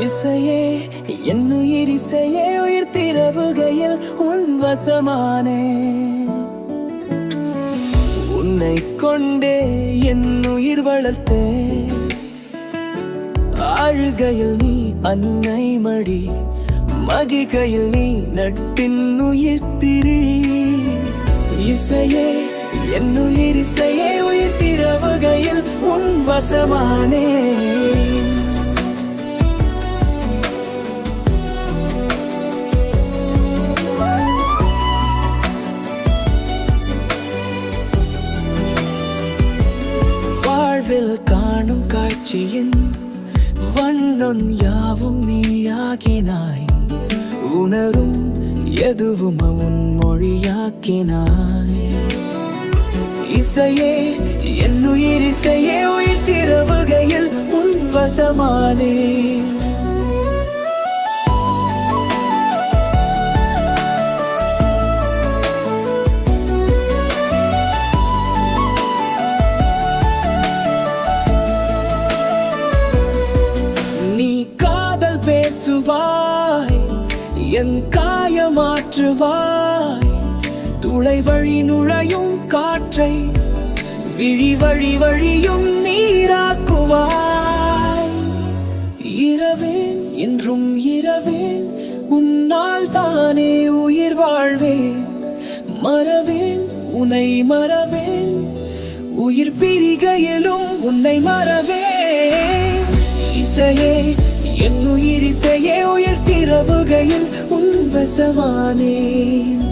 இசையே என்னுயிர் இசையே உயிர் திரவுகையில் உன் வசமானே. உன்னை கொண்டே என் உயிர் வளர்த்தே. ஆழுகையில் நீ அன்னை மடி மகிழ்கையில் நீ நட்பின் உயிர் திரி. இசையே என்னுயிர் இசையே உயிர் திரவுகையில் உன் வசமானே. வாழ்வில் காணும் காட்சியின் வண்ணம் யாவும் நீயாகினாய் உணரும் எதுவும் உன் மொழியாக்கினாய். இசையே என்னுயிர் இசையே உயிர் திரவுகையில் உன் வசமானே. மாற்றுவாய் என் காய மாற்றுவாய் துளை வழி நுழையும் காற்றை விழி வழி வழியும் நீராக்குவாய். இரவேன் என்றும் இரவேன் உன்னால் தானே உயிர் வாழ்வேன். மறவேன் உன்னை மறவேன் உயிர் பிரிகையிலும் உன்னை மறவேன் இசையே என் உயிரிசையே உயிர் திரவுகையில் உன் வசமானேன்.